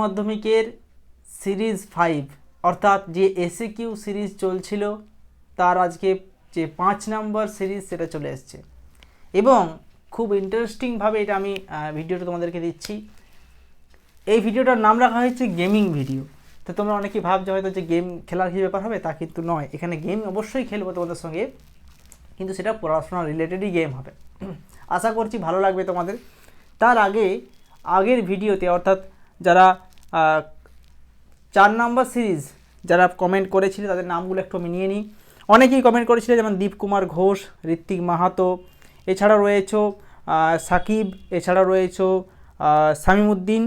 মাধ্যমিকের series five অর্থাৎ যে এসে কিউ সিরিজ চলছিল, তার আজকে যে পাঁচ নাম্বার সিরিজ সেটা চলে এসছে। এবং খুব ইন্টারেস্টিংভাবে এটা আমি ভিডিওটা তোমাদেরকে দিচ্ছি। এই ভিডিওটার নাম রাখা হয়েছে গেমিং ভিডিও তো তোমরা অনেকেই ভাবছ হয়তো যে গেম খেলার কি ব্যাপার হবে? তা কিন্তু নয়। এখানে গেম অবশ্যই খেলব তোমাদের সঙ্গে। কিন্তু সেটা পড়াশোনা রিলেটেডই গেম হবে। আশা করছি ভালো লাগবে তোমাদের। তার আগে আগের ভিডিওতে অর্থাৎ যারা চার নাম্বার সিরিজ যারা কমেন্ট করেছিল তাদের নামগুলো একটু আমি নিয়ে নিই। অনেকেই কমেন্ট করেছিল যেমন দীপ কুমার ঘোষ ঋত্বিক মাহাতো এছাড়া রয়েছে সাকিব এছাড়া রয়েছে আহ, শামীমউদ্দিন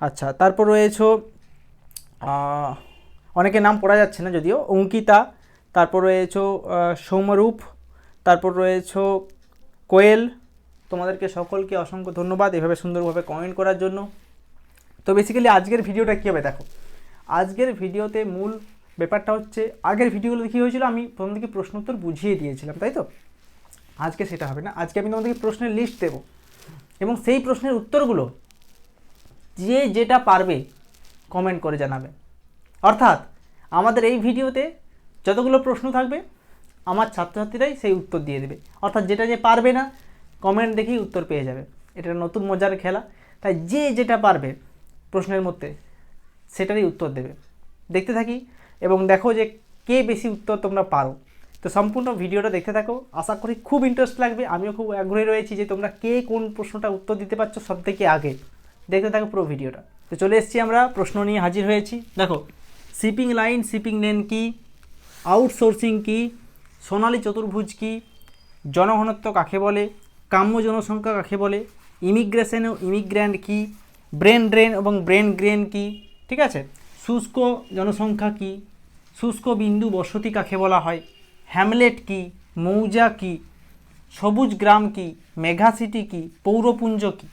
আচ্ছা তারপর রয়েছে অনেকে নাম পড়া যাচ্ছে না যদিও অঙ্কিতা তারপর রয়েছে আহ, সৌম্যরূপ তারপর রয়েছে কোয়েল তোমাদেরকে সকলকে অসংখ্য ধন্যবাদ এভাবে সুন্দরভাবে কমেন্ট করার জন্য। তো বেসিক্যালি আজকের ভিডিওটা কী হবে দেখো। আজকের ভিডিওতে মূল ব্যাপারটা হচ্ছে, আগের ভিডিওগুলো কী হয়েছিল? আমি প্রথম থেকে প্রশ্ন উত্তর বুঝিয়ে দিয়েছিলাম, তাই তো? আজকে সেটা হবে না। আজকে আমি তোমাদেরকে প্রশ্নের লিস্ট দেবো। এবং সেই প্রশ্নের উত্তরগুলো যে যেটা পারবে কমেন্ট করে জানাবে। অর্থাৎ আমাদের এই ভিডিওতে যতগুলো প্রশ্ন থাকবে, আমার ছাত্রছাত্রীরাই সেই উত্তর দিয়ে দেবে। অর্থাৎ যেটা যে পারবে না কমেন্ট দেখেই উত্তর পেয়ে যাবে। এটা নতুন মজার খেলা। তাই যে যেটা পারবে প্রশ্নের মধ্যে, সেটারই উত্তর দেবে। দেখতে থাকি এবং দেখো যে কে বেশি উত্তর তোমরা পারো। তো সম্পূর্ণ ভিডিওটা দেখতে থাকো। আশা করি খুব ইন্টারেস্ট লাগবে। আমিও খুব আগ্রহী রয়েছি যে তোমরা কে কোন প্রশ্নটা উত্তর দিতে পারছ সব থেকে আগে। দেখতে থাকো পুরো ভিডিওটা। তো চলে এসেছি আমরা, প্রশ্ন নিয়ে হাজির হয়েছি। দেখো শিপিং লাইন শিপিং লেন কি? আউটসোর্সিং কি? সোনালী চতুর্ভুজ কি? জনঘনত্ব কাকে বলে? কাম্য জনসংখ্যা কাকে বলে? ইমিগ্রেশন ও ইমিগ্র্যান্ট কি? ব্রেন ড্রেন এবং ব্রেন গ্রেন কি? ঠিক আছে? শুষ্ক জনসংখ্যা কি? শুষ্ক বিন্দু বসতি কাকে বলা হয়? হ্যামলেট কি? মৌজা কি? সবুজ গ্রাম কি? মেঘা সিটি কি? পৌরপুঞ্জ কি?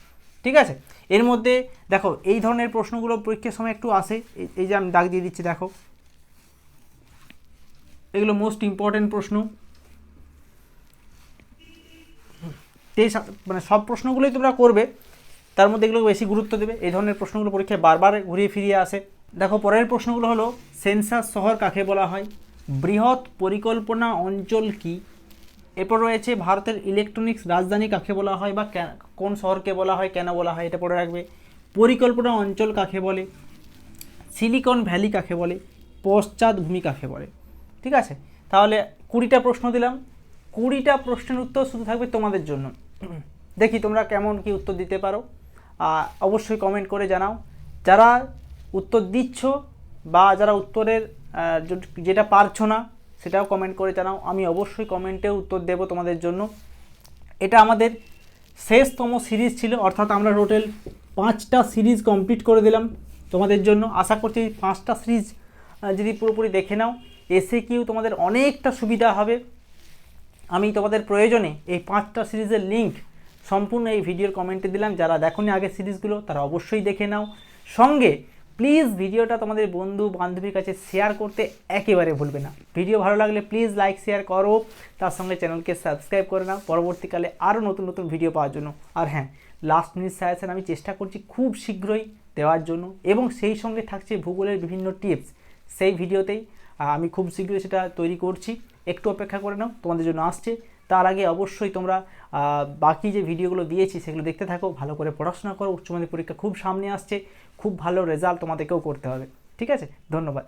ঠিক আছে? এর মধ্যে দেখো, এই ধরনের প্রশ্নগুলো পরীক্ষার সময় একটু আসে। এই- যে আমি দাগ দিয়ে দিচ্ছি, দেখো। এগুলো মোস্ট ইম্পর্ট্যান্ট প্রশ্ন। মানে সব প্রশ্নগুলোই তোমরা করবে। তার মধ্যে এগুলো বেশি গুরুত্ব দেবে। এই ধরনের প্রশ্নগুলো পরীক্ষায় বারবার ঘুরিয়ে ফিরিয়ে আসে। দেখো, পরের প্রশ্নগুলো হলো সেন্সাস শহর কাকে বলা হয়? বৃহৎ পরিকল্পনা অঞ্চল কি? এরপর রয়েছে, ভারতের ইলেকট্রনিক্স রাজধানী কাকে বলা হয় বা কোন শহরকে বলা হয়, কেন বলা হয়, এটা পড়ে রাখবে। পরিকল্পনা অঞ্চল কাকে বলে? সিলিকন ভ্যালি কাকে বলে? পশ্চাৎ ভূমি কাকে বলে? ঠিক আছে? তাহলে কুড়িটা প্রশ্ন দিলাম। কুড়িটা প্রশ্নের উত্তর শুধু থাকবে তোমাদের জন্য। দেখি তোমরা কেমন কি উত্তর দিতে পারো। অবশ্যই কমেন্ট করে জানাও। যারা উত্তর দিচ্ছ বা যারা উত্তরের যেটা পারছ না, সেটাও কমেন্ট করে জানাও। আমি অবশ্যই কমেন্টে উত্তর দেব তোমাদের জন্য। এটা আমাদের শেষতম সিরিজ ছিল, অর্থাৎ আমরা টোটাল পাঁচটা সিরিজ কমপ্লিট করে দিলাম তোমাদের জন্য। আশা করছি পাঁচটা সিরিজ যদি পুরোপুরি দেখে নাও এসে কিউ তোমাদের অনেকটা সুবিধা হবে। আমি তোমাদের প্রয়োজনে এই পাঁচটা সিরিজের লিংক সম্পূর্ণ এই ভিডিওর কমেন্টে দিলাম। যারা দেখোনি আগের সিরিজগুলো তারা অবশ্যই দেখে নাও। সঙ্গে প্লিজ ভিডিওটা তোমাদের বন্ধু বান্ধবীর কাছে শেয়ার করতে একেবারে ভুলবে না। ভিডিও ভালো লাগলে প্লিজ লাইক শেয়ার করো। তার সঙ্গে চ্যানেলকে সাবস্ক্রাইব করে নাও। পরবর্তীকালে আরও নতুন নতুন ভিডিও পাওয়ার জন্য। আর হ্যাঁ লাস্ট মিনিট সাজেশন আমি চেষ্টা করছি খুব শীঘ্রই দেওয়ার জন্য। এবং সেই সঙ্গে থাকছে ভূগোলের বিভিন্ন টিপস সেই ভিডিওতেই আমি খুব শীঘ্রই সেটা তৈরি করছি। একটু অপেক্ষা করে নাও, তোমাদের জন্য আসছে। তার আগে অবশ্যই তোমরা বাকি যে ভিডিওগুলো দিয়েছি সেগুলো দেখতে থাকো, ভালো করে পড়াশোনা করো উচ্চমাধ্যমিক পরীক্ষা খুব সামনে আসছে, খুব ভালো রেজাল্ট তোমাদেরকেও করতে হবে। ঠিক আছে? ধন্যবাদ।